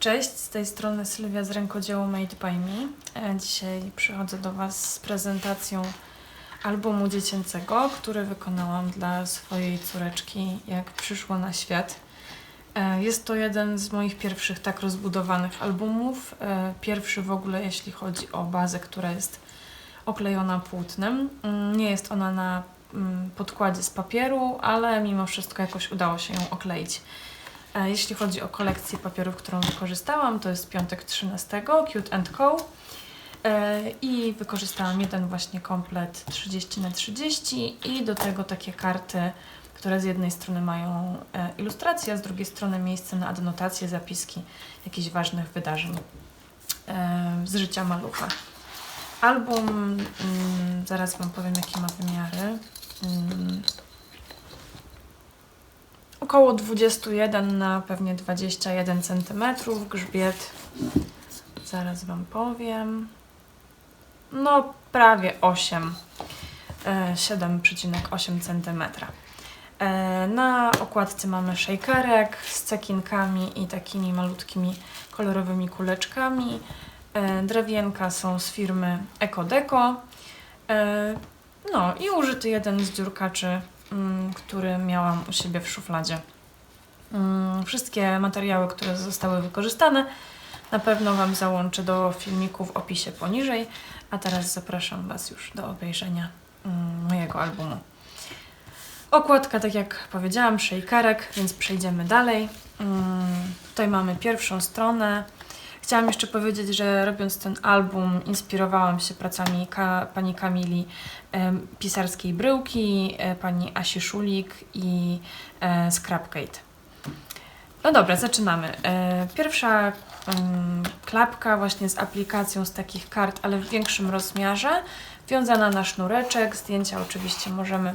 Cześć, z tej strony Sylwia z rękodziełu Made by Me. E, Dzisiaj przychodzę do Was z prezentacją albumu dziecięcego, który wykonałam dla swojej córeczki, jak przyszło na świat. E, Jest to jeden z moich pierwszych tak rozbudowanych albumów. E, Pierwszy w ogóle, jeśli chodzi o bazę, która jest oklejona płótnem. Mm, Nie jest ona na mm, podkładzie z papieru, ale mimo wszystko jakoś udało się ją okleić. E, Jeśli chodzi o kolekcję papierów, którą wykorzystałam, to jest piątek 13, Cute and Co. E, I wykorzystałam jeden właśnie komplet 30 na 30 i do tego takie karty, które z jednej strony mają e, ilustracje, a z drugiej strony miejsce na adnotacje, zapiski jakichś ważnych wydarzeń z życia malucha. Album, mm, zaraz Wam powiem jakie ma wymiary. Około 21 na pewnie 21 cm grzbiet. Zaraz Wam powiem. No, prawie 8. e, 7,8 cm. Na okładce mamy shakerek z cekinkami i takimi malutkimi kolorowymi kuleczkami. E, Drewienka są z firmy Ecodeco. E, No i użyty jeden z dziurkaczy który miałam u siebie w szufladzie. Mm, Wszystkie materiały, które zostały wykorzystane, na pewno Wam załączę do filmiku w opisie poniżej, a teraz zapraszam Was już do obejrzenia mm, mojego albumu. Okładka, tak jak powiedziałam, shakerek, więc przejdziemy dalej. Mm, Tutaj mamy pierwszą stronę. Chciałam jeszcze powiedzieć, że robiąc ten album inspirowałam się pracami ka- pani Kamili em, Pisarskiej Bryłki, e, pani Asi Szulik i e. No dobra, zaczynamy. E, Pierwsza klapka właśnie z aplikacją z takich kart, ale w większym rozmiarze, wiązana na sznureczek. Zdjęcia oczywiście możemy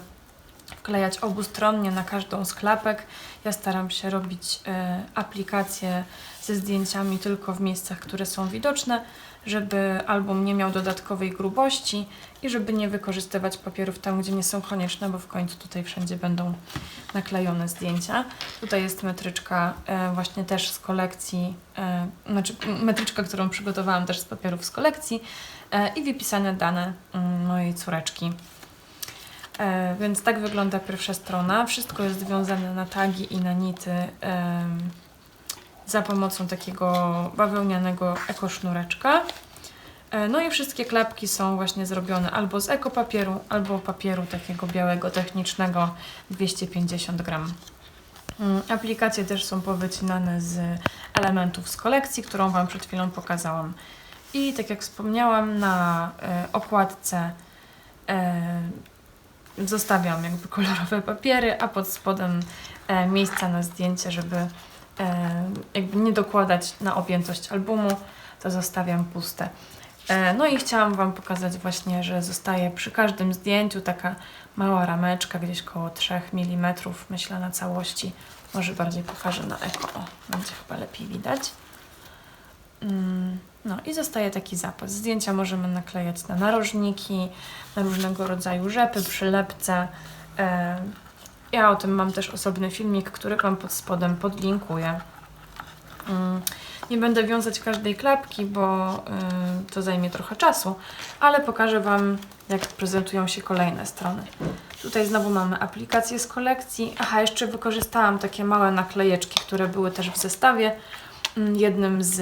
wklejać obustronnie na każdą z klapek. Ja staram się robić e, aplikacje ze zdjęciami tylko w miejscach, które są widoczne, żeby album nie miał dodatkowej grubości i żeby nie wykorzystywać papierów tam, gdzie nie są konieczne, bo w końcu tutaj wszędzie będą naklejone zdjęcia. Tutaj jest metryczka e, właśnie też z kolekcji, e, znaczy metryczka, którą przygotowałam też z papierów z kolekcji i wypisane dane mojej córeczki. E, więc tak wygląda pierwsza strona. Wszystko jest wiązane na tagi i na nity em, za pomocą takiego bawełnianego ekosznureczka. E, No i wszystkie klapki są właśnie zrobione albo z ekopapieru, albo papieru takiego białego, technicznego 250 gram. Mm, Aplikacje też są powycinane z elementów z kolekcji, którą Wam przed chwilą pokazałam. I tak jak wspomniałam, na e, okładce e, zostawiam jakby kolorowe papiery, a pod spodem e, miejsca na zdjęcie, żeby e, jakby nie dokładać na objętość albumu, to zostawiam puste. E, no i chciałam Wam pokazać właśnie, że zostaje przy każdym zdjęciu taka mała rameczka, gdzieś koło 3 mm, myślę na całości. Może bardziej pokażę na eko, o, będzie chyba lepiej widać. Mm, No i zostaje taki zapas. Zdjęcia możemy naklejać na narożniki, na różnego rodzaju rzepy, przylepce. E, Ja o tym mam też osobny filmik, który Wam pod spodem podlinkuję. Mm, Nie będę wiązać każdej klapki, bo y, to zajmie trochę czasu, ale pokażę Wam, jak prezentują się kolejne strony. Tutaj znowu mamy aplikacje z kolekcji. Aha, jeszcze wykorzystałam takie małe naklejeczki, które były też w zestawie. Mm, Jednym z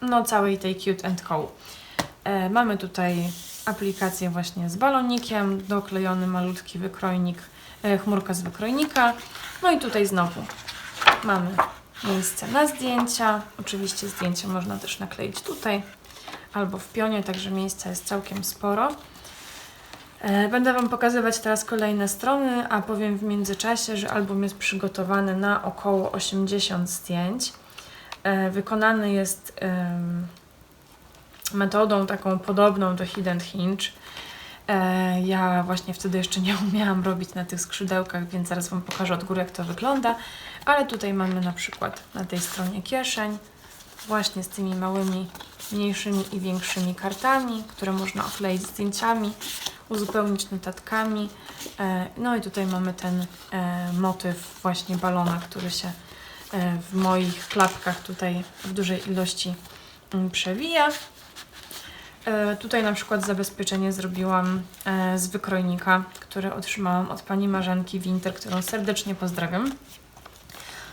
no, całej tej Cute and Co. E, mamy tutaj aplikację właśnie z balonikiem, doklejony malutki wykrojnik, e, chmurka z wykrojnika. No i tutaj znowu mamy miejsce na zdjęcia. Oczywiście zdjęcia można też nakleić tutaj albo w pionie, także miejsca jest całkiem sporo. E, Będę Wam pokazywać teraz kolejne strony, a powiem w międzyczasie, że album jest przygotowany na około 80 zdjęć. E, Wykonany jest metodą taką podobną do Hidden Hinge. E, Ja właśnie wtedy jeszcze nie umiałam robić na tych skrzydełkach, więc zaraz Wam pokażę od góry, jak to wygląda. Ale tutaj mamy na przykład na tej stronie kieszeń, właśnie z tymi małymi, mniejszymi i większymi kartami, które można okleić zdjęciami, uzupełnić notatkami. E, No i tutaj mamy ten e, motyw właśnie balona, który się e, w moich klapkach tutaj w dużej ilości mm, przewija. Tutaj na przykład zabezpieczenie zrobiłam z wykrojnika, które otrzymałam od pani Marzenki Winter, którą serdecznie pozdrawiam.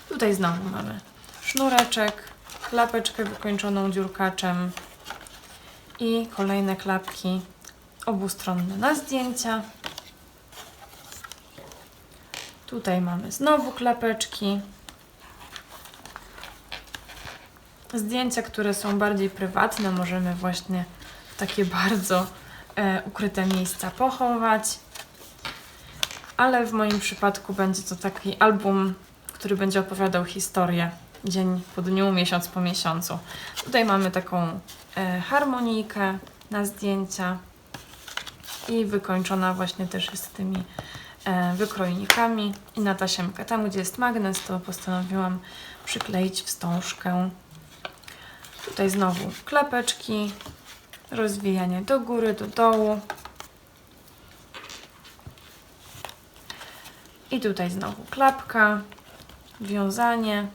Tutaj znowu mamy sznureczek, klapeczkę wykończoną dziurkaczem i kolejne klapki obustronne na zdjęcia. Tutaj mamy znowu klapeczki. Zdjęcia, które są bardziej prywatne, możemy właśnie w takie bardzo e, ukryte miejsca pochować. Ale w moim przypadku będzie to taki album, który będzie opowiadał historię dzień po dniu, miesiąc po miesiącu. Tutaj mamy taką e, harmonijkę na zdjęcia i wykończona właśnie też jest tymi e, wykrojnikami i na tasiemkę. Tam, gdzie jest magnes, to postanowiłam przykleić wstążkę. Tutaj znowu klapeczki, rozwijanie do góry, do dołu. I tutaj znowu klapka, wiązanie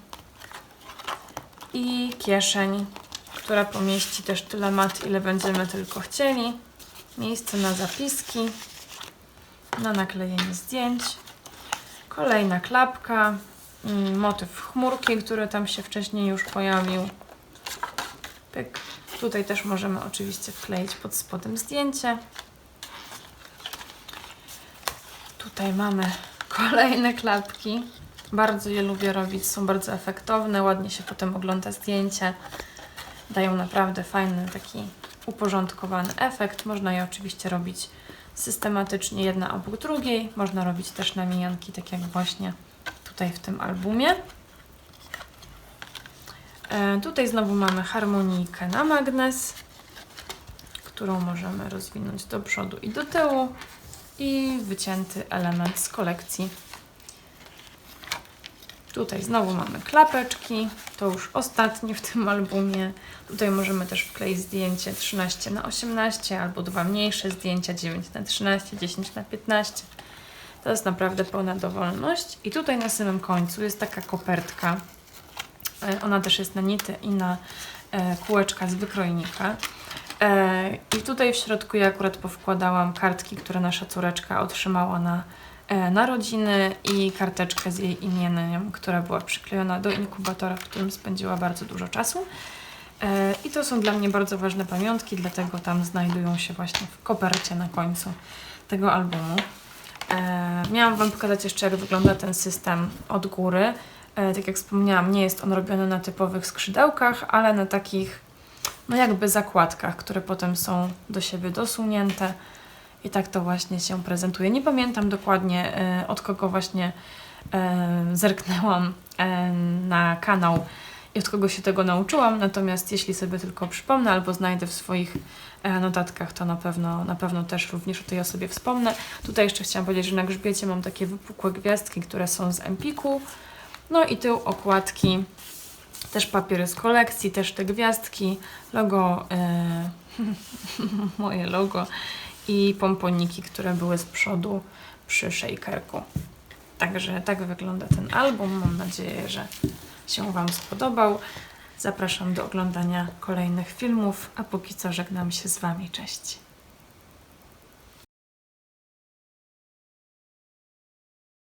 i kieszeń, która pomieści też tyle mat, ile będziemy tylko chcieli. Miejsce na zapiski, na naklejenie zdjęć. Kolejna klapka, mm, motyw chmurki, który tam się wcześniej już pojawił. Pyk. Tutaj też możemy oczywiście wkleić pod spodem zdjęcie. Tutaj mamy kolejne klapki. Bardzo je lubię robić, są bardzo efektowne, ładnie się potem ogląda zdjęcie. Dają naprawdę fajny, taki uporządkowany efekt. Można je oczywiście robić systematycznie, jedna obok drugiej. Można robić też na mijanki, tak jak właśnie tutaj w tym albumie. E, tutaj znowu mamy harmonijkę na magnes, którą możemy rozwinąć do przodu i do tyłu i wycięty element z kolekcji. Tutaj znowu mamy klapeczki, to już ostatnie w tym albumie. Tutaj możemy też wkleić zdjęcie 13 na 18 albo dwa mniejsze zdjęcia 9 na 13, 10 na 15. To jest naprawdę pełna dowolność. I tutaj na samym końcu jest taka kopertka. E, Ona też jest na nity i na e, kółeczka z wykrojnika. E, I tutaj w środku ja akurat powkładałam kartki, które nasza córeczka otrzymała na narodziny i karteczkę z jej imieniem, która była przyklejona do inkubatora, w którym spędziła bardzo dużo czasu. E, I to są dla mnie bardzo ważne pamiątki, dlatego tam znajdują się właśnie w kopercie na końcu tego albumu. E, miałam Wam pokazać jeszcze, jak wygląda ten system od góry. E, tak jak wspomniałam, nie jest on robiony na typowych skrzydełkach, ale na takich, no jakby zakładkach, które potem są do siebie dosunięte. I tak to właśnie się prezentuje. Nie pamiętam dokładnie, e, od kogo właśnie e, zerknęłam e, na kanał i od kogo się tego nauczyłam. Natomiast jeśli sobie tylko przypomnę albo znajdę w swoich notatkach, to na pewno, na pewno też również o tej osobie wspomnę. Tutaj jeszcze chciałam powiedzieć, że na grzbiecie mam takie wypukłe gwiazdki, które są z Empiku. No i tył okładki, też papiery z kolekcji, też te gwiazdki, logo, e, moje logo i pomponiki, które były z przodu przy shakerku. Także tak wygląda ten album. Mam nadzieję, że się Wam spodobał. Zapraszam do oglądania kolejnych filmów, a póki co żegnam się z Wami. Cześć.